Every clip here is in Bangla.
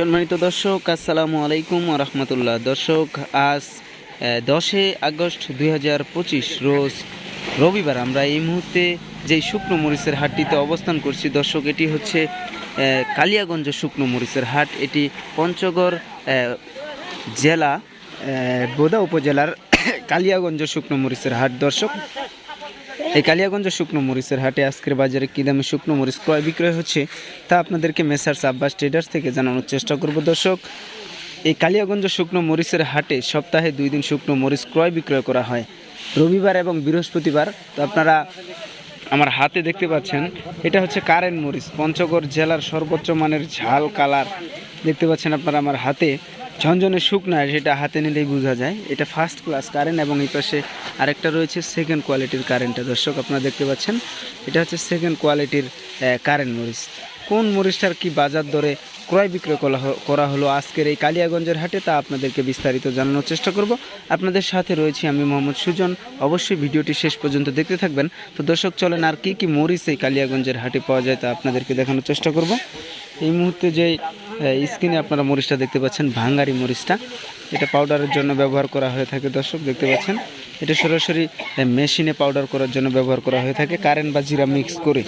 সম্মানিত দর্শক, আসসালামু আলাইকুম রহমতুল্লাহ। দর্শক, আজ দশে আগস্ট দু হাজার পঁচিশ, রোজ রবিবার আমরা এই মুহূর্তে যেই শুকনো মরিচের হাটটিতে অবস্থান করছি, দর্শক, এটি হচ্ছে কালিয়াগঞ্জ শুকনো মরিচের হাট। এটি পঞ্চগড় জেলা বোদা উপজেলার কালিয়াগঞ্জ শুকনো মরিচের হাট। দর্শক এই কালিয়াগঞ্জ শুকনো মরিচের হাটে আজকের বাজারে কী দামে শুকনো মরিচ ক্রয় বিক্রয় হচ্ছে, তা আপনাদেরকে মেসার্স আব্বাস ট্রেডার্স থেকে জানানোর চেষ্টা করব। দর্শক, এই কালিয়াগঞ্জ শুকনো মরিচের হাটে সপ্তাহে দুই দিন শুকনো মরিচ ক্রয় বিক্রয় করা হয়। রবিবার এবং বৃহস্পতিবার, তো আপনারা আমার হাতে দেখতে পাচ্ছেন, এটা হচ্ছে কারেন্ট মরিচ, পঞ্চগড় জেলার সর্বোচ্চ মানের ঝাল কালার। দেখতে পাচ্ছেন আপনারা আমার হাতে। ঝনঝনে শুকনা সেটা হাতে নিলেই বোঝা যায়। এটা ফার্স্ট ক্লাস কারেন্ট এবং এই পাশে আরেকটা রয়েছে সেকেন্ড কোয়ালিটির কারেন্টটা দর্শক, আপনারা দেখতে পাচ্ছেন, এটা হচ্ছে সেকেন্ড কোয়ালিটির কারেন্ট মরিচ। কোন মরিচটার কি বাজার দরে ক্রয় বিক্রয় করা হলো আজকের এই কালিয়াগঞ্জের হাটে, তা আপনাদেরকে বিস্তারিত জানানোর চেষ্টা করব। আপনাদের সাথে রয়েছি আমি মোহাম্মদ সুজন। অবশ্যই ভিডিওটি শেষ পর্যন্ত দেখতে থাকবেন। তো দর্শক, চলেন আর কি কি মরিচ এই কালিয়াগঞ্জের হাটে পাওয়া যায় তা আপনাদেরকে দেখানোর চেষ্টা করব। এই মুহূর্তে যে স্ক্রিনে আপনারা মরিচটা দেখতে পাচ্ছেন, ভাঙ্গারি মরিচটা। এটা পাউডারের জন্য ব্যবহার করা হয়ে থাকে, দর্শক, দেখতে পাচ্ছেন? এটা সরাসরি মেশিনে পাউডার করার জন্য ব্যবহার করা হয়ে থাকে, কারেন্ট বা জিরা মিক্স করে।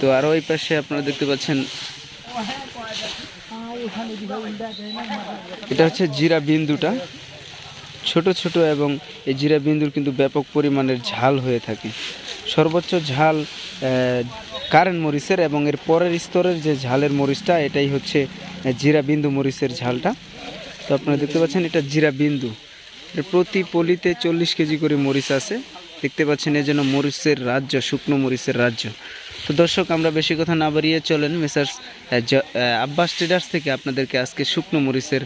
তো আরও ওই পাশে আপনারা দেখতে পাচ্ছেন, এটা হচ্ছে জিরা বিন্দুটা। ছোট ছোট এবং এই জিরা বিন্দুর কিন্তু ব্যাপক পরিমাণের ঝাল হয়ে থাকে। সর্বোচ্চ ঝাল কারেন্ট মরিচের এবং এর পরের স্তরের যে ঝালের মরিচটা, এটাই হচ্ছে জিরা বিন্দু মরিচের ঝালটা। তো আপনারা দেখতে পাচ্ছেন, এটা জিরা বিন্দু। প্রতি পলিতে চল্লিশ কেজি করে মরিচ আছে। দেখতে পাচ্ছেন এ যেন মরিচের রাজ্য, শুকনো মরিচের রাজ্য। তো দর্শক, আমরা বেশি কথা না বাড়িয়ে চলেন মেসার্স আব্বাস ট্রেডার্স থেকে আপনাদেরকে আজকে শুকনো মরিচের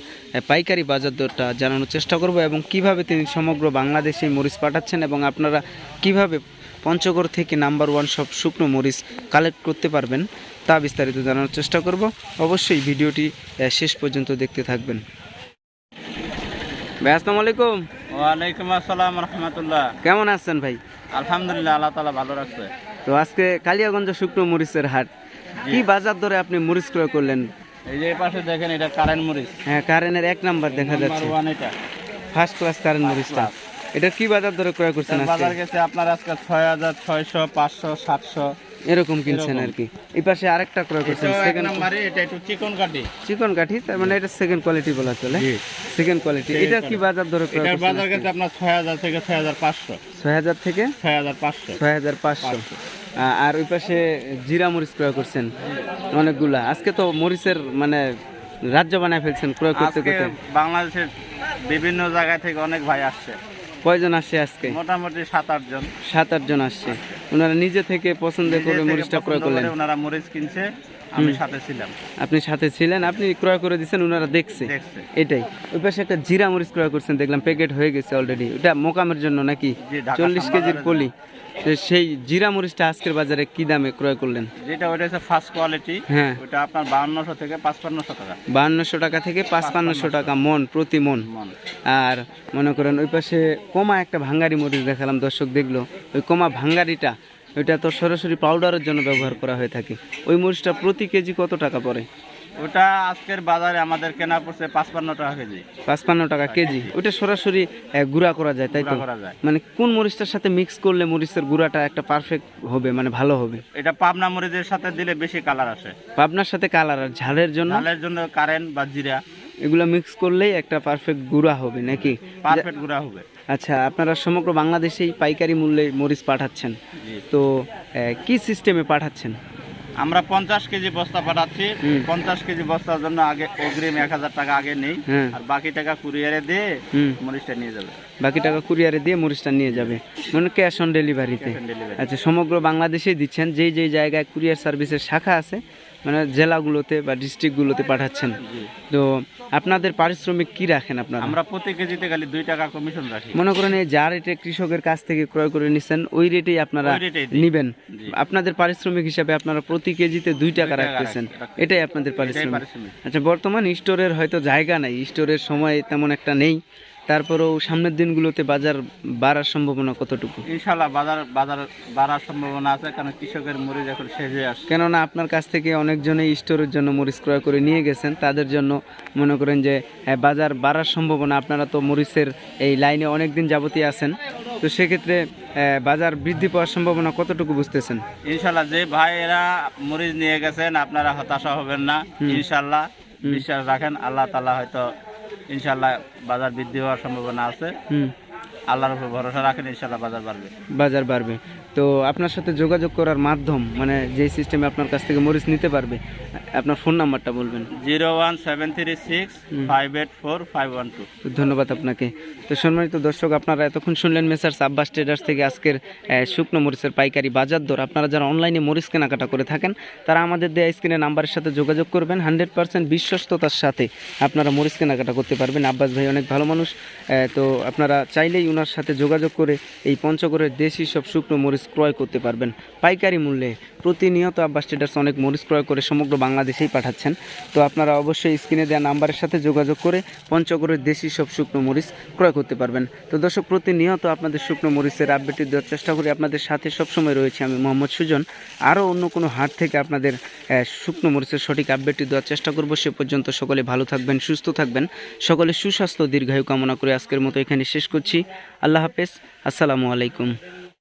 পাইকারি বাজার দরটা জানানোর চেষ্টা করব এবং কীভাবে তিনি সমগ্র বাংলাদেশে মরিচ পাঠাচ্ছেন এবং আপনারা কীভাবে পঞ্চগড় থেকে নাম্বার ওয়ান সব শুকনো মরিচ কালেক্ট করতে পারবেন তা বিস্তারিত জানানোর চেষ্টা করব। অবশ্যই ভিডিওটি শেষ পর্যন্ত দেখতে থাকবেন। ভাই আসসালামু আলাইকুম। ওয়ালাইকুম আসসালাম রহমতুল্লাহ। কেমন আছেন ভাই? আলহামদুলিল্লাহ আল্লাহ তালা ভালো রাখছে। তো আজকে কালিয়াগঞ্জ শুকনো মরিচের হাট কি বাজার দরে আপনি মরিচ ক্রয় করলেন? এই যে পাশে দেখেন এটা কারেন্ট মরিচ। হ্যাঁ কারেন্টের এক নাম্বার দেখা যাচ্ছে। ফার্স্ট ক্লাস কারেন্ট মরিচটা। এটা কি বাজার দরে ক্রয় করছেন আজকে বাজার গেছে আপনার আজকে ছয় হাজার ছয়শো পাঁচশো সাতশো। এরকম কিনছেন আর কি এই পাশে আরেকটা ক্রয় করছেন সেকেন্ড নাম্বারে এটা একটু চিকন কাটি চিকন কাঠি তার মানে এটা সেকেন্ড কোয়ালিটি বলা চলে। জি। সেকেন্ড কোয়ালিটি এটা কি বাজার দরে ক্রয় করছেন বাজার গেছে আপনার ছয় হাজার থেকে ছয় হাজার পাঁচশো। ছয় হাজার থেকে ছয় হাজার পাঁচশো। ছয় হাজার পাঁচশো। আর ওই পাশে জিরা মরিচ ক্রয় করছেন অনেকগুলা। আজকে তো মরিচের মানে রাজ্য বানায় ফেলছেন ক্রয় করতে করতে। বাংলাদেশের বিভিন্ন জায়গা থেকে অনেক ভাই আসছে। কয়জন আসছে আজকে? মোটামুটি সাত আট জন। সাত আট জন আসছে। ওনারা নিজে থেকে পছন্দ করে মরিচটা ক্রয় করলেন। ওনারা মরিচ কিনছে আমি সাথে ছিলাম। আপনি সাথে ছিলেন আপনি ক্রয় করে দিচ্ছেন ওনারা দেখছে। এটাই। ওই পাশে একটা জিরা মরিচ ক্রয় করছেন দেখলাম প্যাকেট হয়ে গেছে অলরেডি ওটা মোকামের জন্য নাকি? চল্লিশ কেজির পলি। সেই জিরা মরিচটা আজকের বাজারে কি দামে ক্রয় করলেন? যেটা ওটা হচ্ছে ফার্স্ট কোয়ালিটি হ্যাঁ। ওটা আপনার বাউন্নশো থেকে পাঁচপান্নশো টাকা। বাহান্নশো টাকা থেকে পাঁচপান্নশো টাকা মন প্রতি মন। মন। আর মনে করেন ওই পাশে কমা একটা ভাঙ্গারি মরিচ দেখালাম দর্শক দেখল। ওই কমা ভাঙ্গারিটা ওইটা তো সরাসরি পাউডারের জন্য ব্যবহার করা হয়ে থাকে। ওই মরিচটা প্রতি কেজি কত টাকা পড়ে? ওটা আজকের বাজারে আমাদের কেনা পড়ছে পাঁচপান্ন টাকা কেজি। পাঁচপান্ন টাকা কেজি। ওটা সরাসরি গুঁড়া করা যায় তাই তো? করা যায়। মানে কোন মরিচটার সাথে মিক্স করলে মরিচের গুঁড়াটা একটা পারফেক্ট হবে মানে ভালো হবে? এটা পাবনা মরিচের সাথে দিলে বেশি কালার আসে। পাবনার সাথে কালার আর ঝালের জন্য? ঝালের জন্য কারেন্ট বা জিরা। এগুলো মিক্স করলেই একটা পারফেক্ট গুঁড়া হবে নাকি? পারফেক্ট গুঁড়া হবে। আচ্ছা আপনারা সমগ্র বাংলাদেশেই পাইকারি মূল্যে মরিচ পাঠাচ্ছেন। তো কি সিস্টেমে পাঠাচ্ছেন? আমরা পঞ্চাশ কেজি বস্তা পাঠাচ্ছি। পঞ্চাশ কেজি বস্তার জন্য আগে অগ্রিম এক হাজার টাকা আগে নেই। হ্যাঁ। আর বাকি টাকা কুরিয়ারে দিয়ে মরিচটা নিয়ে যাবে। বাকি টাকা কুরিয়ারে দিয়ে মরিচটা নিয়ে যাবে। মানে ক্যাশ অন ডেলিভারিতে। আচ্ছা সমগ্র বাংলাদেশেই দিচ্ছেন যেই যেই জায়গায় কুরিয়ার সার্ভিসের শাখা আছে মানে জেলাগুলোতে বা ডিস্ট্রিক্টগুলোতে পাঠাচ্ছেন। তো আপনাদের পারিশ্রমিক কি রাখেন আপনারা? আমরা প্রতি কেজিতে খালি দুই টাকা কমিশন রাখি। মনে করেন এই যা রেটে কৃষকের কাছ থেকে ক্রয় করে নিচ্ছেন ওই রেটেই আপনারা। নিবেন। আপনাদের পারিশ্রমিক হিসাবে আপনারা প্রতি কেজিতে দুই টাকা রাখতেছেন। এটাই আপনাদের পারিশ্রমিক। পারিশ্রমিক। আচ্ছা বর্তমান স্টোরের হয়তো জায়গা নাই স্টোরের সময় তেমন একটা নেই। তারপরেও সামনের দিনগুলোতে বাজার বাড়ার সম্ভাবনা কতটুকু? ইনশাল্লাহ বাজার বাজার বাড়ার সম্ভাবনা আছে কারণ কৃষকের মরিচ এখন শেষ হয়ে আসছে। কেননা আপনার কাছ থেকে অনেকজনেই স্টোরের জন্য মরিচ ক্রয় করে নিয়ে গেছেন তাদের জন্য মনে করেন যে বাজার বাড়ার সম্ভাবনা আপনারা তো মরিচের এই লাইনে অনেক দিন যাবতীয় আছেন তো সেক্ষেত্রে বাজার বৃদ্ধি পাওয়ার সম্ভাবনা কতটুকু বুঝতেছেন? ইনশাল্লাহ যে ভাইয়েরা মরিচ নিয়ে গেছেন আপনারা হতাশা হবেন না ইনশাল্লাহ বিশ্বাস রাখেন আল্লাহ তালা হয়তো ইনশাল্লাহ বাজার বৃদ্ধি হওয়ার সম্ভাবনা আছে। হুম। আল্লাহর উপর ভরসা রাখেন ইনশাল্লাহ বাজার বাড়বে। বাজার বাড়বে। তো আপনার সাথে যোগাযোগ করার মাধ্যম মানে যেই সিস্টেমে আপনার কাছ থেকে মরিচ নিতে পারবে আপনার ফোন নাম্বারটা বলবেন। Zero one seven three six five eight four five one two. ধন্যবাদ আপনাকে। তো সম্মানিত দর্শক আপনারা এতক্ষণ শুনলেন মেসার্স আব্বাস ট্রেডার্স থেকে আজকের শুকনো মরিচের পাইকারি বাজার দর। আপনারা যারা অনলাইনে মরিচ কেনাকাটা করে থাকেন তারা আমাদের দেয়া স্ক্রিনে নাম্বারের সাথে যোগাযোগ করবেন। হান্ড্রেড পার্সেন্ট বিশ্বস্ততার সাথে আপনারা মরিচ কেনাকাটা করতে পারবেন। আব্বাস ভাই অনেক ভালো মানুষ তো আপনারা চাইলেই ওনার সাথে যোগাযোগ করে এই পঞ্চগড়ের দেশি সব শুকনো মরিচ ক্রয় করতে পারবেন। পাইকারি মূল্যে প্রতিনিয়ত আব্বাস ট্রেডার্স অনেক মরিচ ক্রয় করে সমগ্র বাংলাদেশেই পাঠাচ্ছেন। তো আপনারা অবশ্যই স্ক্রিনে দেওয়া নাম্বারের সাথে যোগাযোগ করে পঞ্চগড়ের দেশি সব শুকনো মরিচ ক্রয় করতে পারবেন। তো দর্শক, প্রতিনিয়ত আপনাদের শুকনো মরিচের আপডেটটি দেওয়ার চেষ্টা করি। আপনাদের সাথে সবসময় রয়েছে আমি মোহাম্মদ সুজন। আরও অন্য কোনো হাট থেকে আপনাদের শুকনো মরিচের সঠিক আপডেটটি দেওয়ার চেষ্টা করব। সে পর্যন্ত সকলে ভালো থাকবেন, সুস্থ থাকবেন। সকলে সুস্বাস্থ্য দীর্ঘায়ু কামনা করে আজকের মতো এখানে শেষ করছি। আল্লাহ হাফেজ। আসসালামু আলাইকুম।